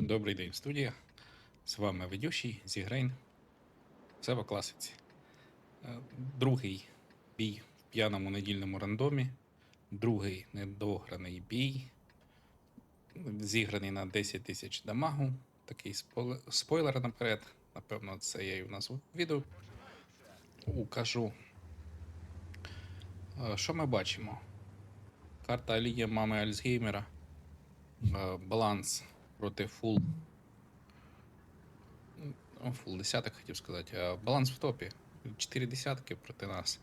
Добрий день, студія. З вами ведучий Зігрейн. Все по класиці. Е, Другий бій в п'яному недільному рандомі. Другий недограний бій. Зіграний на 10 тисяч дамагу. Такий спойлер, спойлер наперед. Напевно, це я і в назву відео укажу. Е, Що ми бачимо? Карта Алія мами Альцгеймера. Е, Баланс проти фул. Ну, фул десяток хотів сказати. Баланс в топі. Чотири десятки проти нас.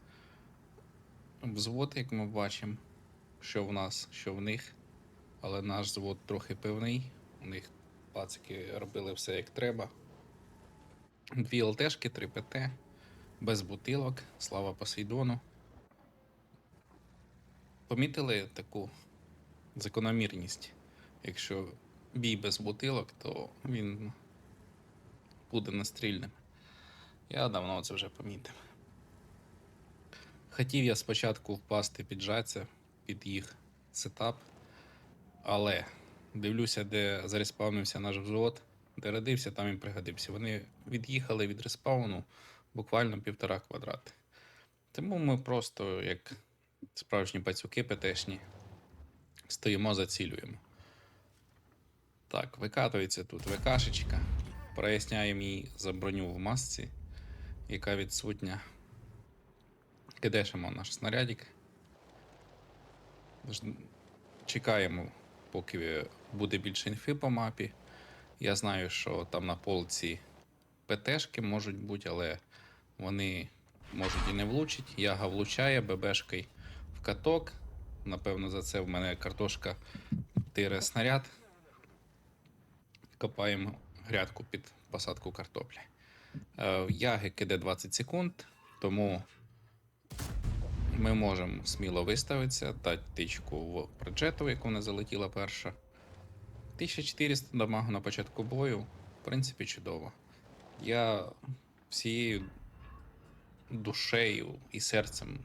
Взвод, як ми бачимо, що в нас, що в них. Але наш звод трохи певний. У них пацики робили все як треба. Дві ЛТшки, 3 ПТ, без бутилок, слава Посейдону. Помітили таку закономірність. Якщо бій без бутилок, то він буде настрільним. Я давно це вже помітив. Хотів я спочатку впасти під Жаця, під їх сетап, але дивлюся, де зареспавнився наш взвод, де родився, там і пригодився. Вони від'їхали від респауну буквально півтора квадрати. Тому ми просто, як справжні пацюки ПТшні, стоїмо, зацілюємо. Так, викатується тут ВКшечка. Проясняємо їй за броню в масці, яка відсутня. Кидешимо наш снарядик. Чекаємо, поки буде більше інфи по мапі. Я знаю, що там на полці ПТшки можуть бути, але вони можуть і не влучити. Яга влучає ББшкою в каток. Напевно, за це в мене картошка тире снаряд копаємо грядку під посадку картоплі. Е, Яги киде 20 секунд, тому ми можемо сміло виставитися, дати тичку в проджету, яку не залетіла перша. 1400 дамагу на початку бою, в принципі, чудово. Я всією душею і серцем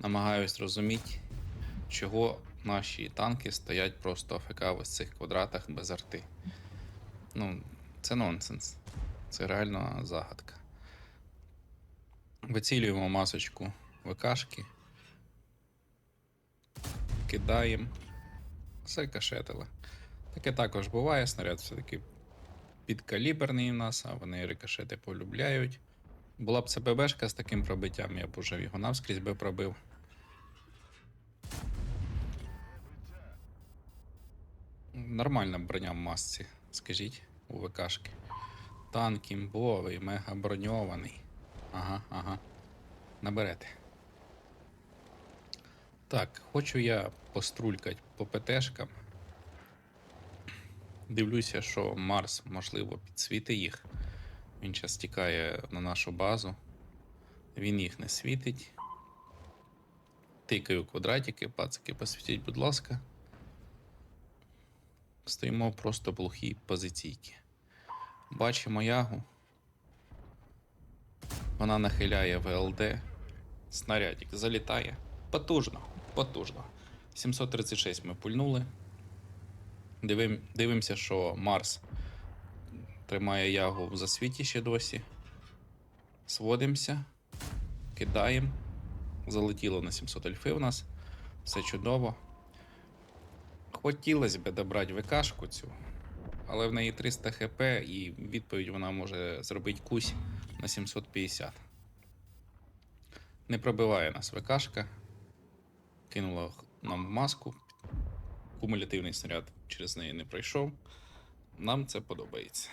намагаюсь розуміти, чого наші танки стоять просто АФК в цих квадратах без арти. Ну, це нонсенс. Це реально загадка. Вицілюємо масочку ВКшки. Кидаємо. Все кашетили. Таке також буває, снаряд все-таки підкаліберний у нас, а вони рикошети полюбляють. Була б це ББшка з таким пробиттям, я б уже його навскрізь би пробив. Нормальна броня в масці, скажіть, у ВКшки. Танк імбовий, мега броньований. Ага, ага. Наберете. Так, хочу я пострулькать по ПТшкам. Дивлюся, що Марс, можливо, підсвітить їх. Він зараз тікає на нашу базу. Він їх не світить. Тикаю квадратики, пацики, посвітіть, будь ласка. Стоїмо просто в глухій позиційці. Бачимо ягу. Вона нахиляє ВЛД. Снарядик залітає. Потужно, потужно. 736 ми пульнули. Дивим, дивимося, що Марс тримає ягу в засвіті ще досі. Сводимося, кидаємо. Залетіло на 700 альфи в нас. Все чудово. Хотілося б добрати ВКшку цю, але в неї 300 хп і відповідь вона може зробити кусь на 750. Не пробиває нас ВКшка. Кинула нам маску. Кумулятивний снаряд через неї не пройшов. Нам це подобається.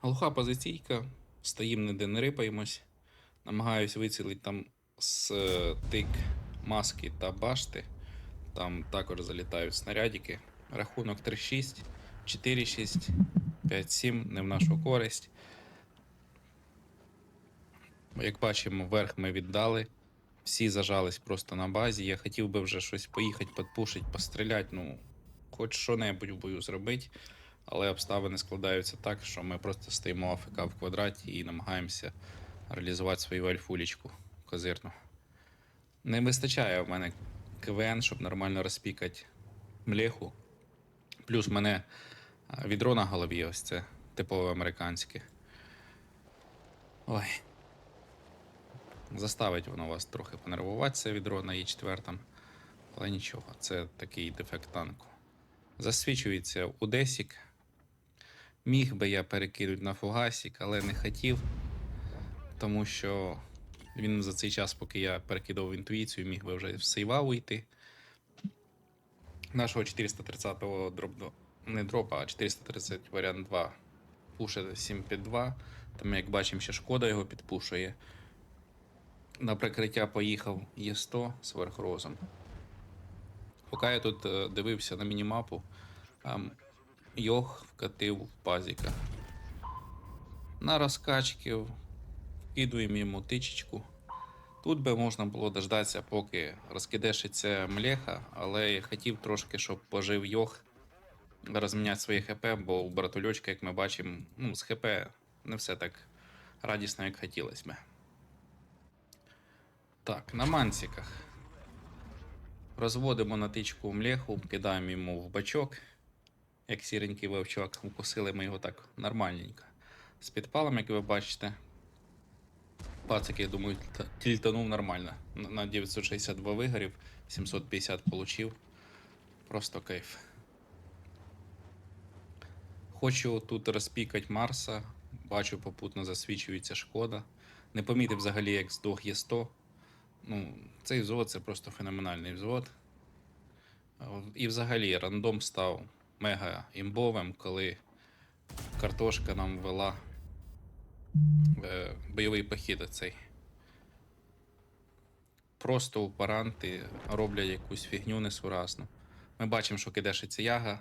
Глуха позиційка. Стоїм ніде не рипаємось. Намагаюсь вицілити там з е, тик маски та башти. Там також залітають снарядики. Рахунок 3-6, 4-6, 5-7 не в нашу користь. Як бачимо, верх ми віддали. Всі зажались просто на базі. Я хотів би вже щось поїхати, підпушити, постріляти, ну, хоч що-небудь в бою зробити. Але обставини складаються так, що ми просто стоїмо АФК в квадраті і намагаємося реалізувати свою альфулічку козирну. Не вистачає в мене КВН, щоб нормально розпікати млеху. Плюс в мене відро на голові, ось це типове американське. Ой. Заставить воно вас трохи понервуватися відро на І4. Але нічого, це такий дефект танку. Засвічується Удесік. Міг би я перекинути на фугасік, але не хотів, тому що він за цей час, поки я перекидав інтуїцію, міг би вже в сейва уйти. Нашого 430-го дроп, не дропа, а 430 варіант 2 пушить 752. Там, як бачимо, ще шкода його підпушує. На прикриття поїхав Є100 з верхрозом. Поки я тут е, дивився на мінімапу, Йох вкатив в пазіка. На розкачки вкидуємо йому тичечку. Тут би можна було дождатися, поки розкидешиться млеха, але я хотів трошки, щоб пожив Йох, розміняти своє ХП, бо у братульочка, як ми бачимо, ну, з ХП не все так радісно, як хотілося би. Так, на мансиках. Розводимо натичку млеху, кидаємо йому в бачок, як сіренький вовчок. Укусили ми його так нормальненько. З підпалом, як ви бачите. Пацик, я думаю, та- тільтанув нормально. На на 962 вигорів, 750 получив. Просто кайф. Хочу тут розпікати Марса. Бачу, попутно засвічується шкода. Не помітив взагалі, як здох є 100. Ну, цей взвод це просто феноменальний взвод. І взагалі рандом став мега імбовим, коли картошка нам вела бойовий похід оцей. Просто упаранти роблять якусь фігню несуразну. Ми бачимо, що кидешиться яга.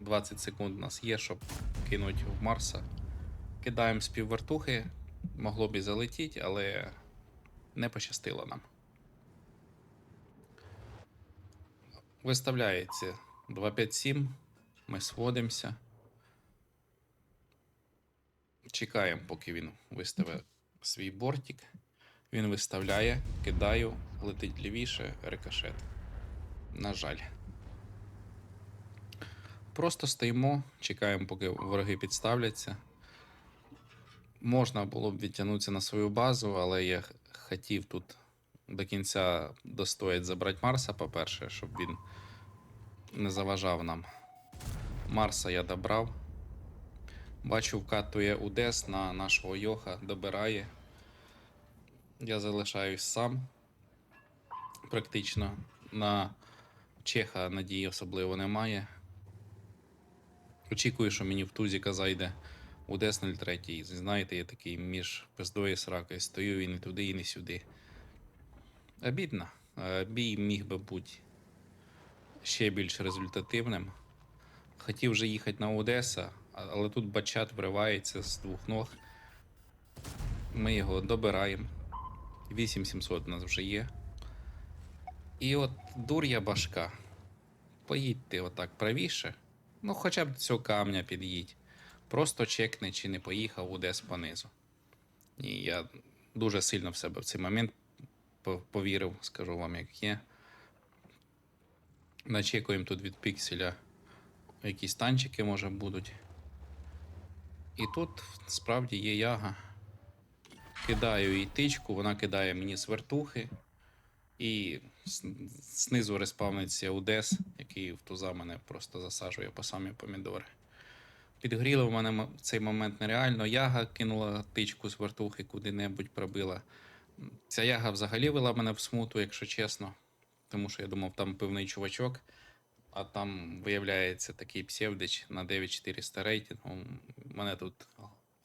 20 секунд у нас є, щоб кинути в Марса. Кидаємо з піввертухи, могло б і залетіти, але не пощастило нам. Виставляється 257. Ми сводимося. Чекаємо, поки він виставить свій бортик. Він виставляє, кидаю, летить лівіше, рикошет. На жаль. Просто стоїмо, чекаємо, поки вороги підставляться. Можна було б відтягнутися на свою базу, але я хотів тут до кінця достоять забрати Марса, по-перше, щоб він не заважав нам. Марса я добрав. Бачу, вкатує Удес на нашого Йоха, добирає. Я залишаюсь сам. Практично на Чеха надії особливо немає. Очікую, що мені в тузіка зайде Удес 03. Знаєте, я такий між пиздою і стою і не туди, і не сюди. Обідно. Бій міг би бути ще більш результативним. Хотів вже їхати на Одеса, але тут бачат вривається з двох ног. Ми його добираємо. 8700 у нас вже є. І от дур'я башка. Поїдьте отак правіше. Ну, хоча б до цього камня під'їдь. Просто чекни, чи не поїхав Одес понизу. І я дуже сильно в себе в цей момент повірив, скажу вам, як є. Начекуємо тут від пікселя якісь танчики, може, будуть. І тут справді є яга. Кидаю їй тичку, вона кидає мені свертухи. І знизу респавниться Удес, який в туза мене просто засаджує по самі помідори. Підгріло в мене в цей момент нереально. Яга кинула тичку з вертухи куди-небудь пробила. Ця яга взагалі вела мене в смуту, якщо чесно. Тому що я думав, там пивний чувачок, а там виявляється такий псевдич на 9400 рейтингу. У мене тут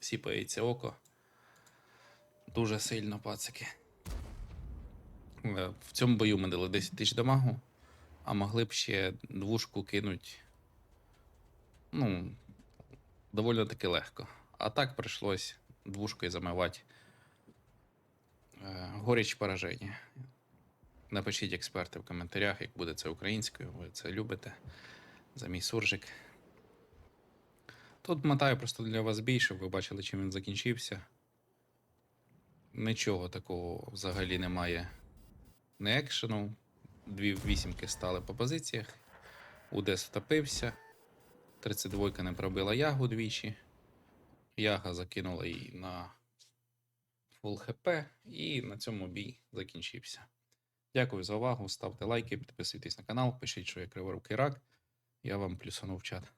сіпається око. Дуже сильно, пацики. Е, В цьому бою ми дали 10 тисяч дамагу, а могли б ще двушку кинути. Ну, доволі таки легко. А так прийшлось двушкою замивати. Е, Горіч пораження. Напишіть експерти в коментарях, як буде це українською, ви це любите. За мій суржик. Тут мотаю просто для вас бій, щоб ви бачили, чим він закінчився. Нічого такого взагалі немає. Не екшену. Дві вісімки стали по позиціях. Удес втопився. 32 не пробила ягу двічі. Яга закинула її на фул хп, і на цьому бій закінчився. Дякую за увагу. Ставте лайки, підписуйтесь на канал, пишіть, що я криворукий рак. Я вам плюсану в чат.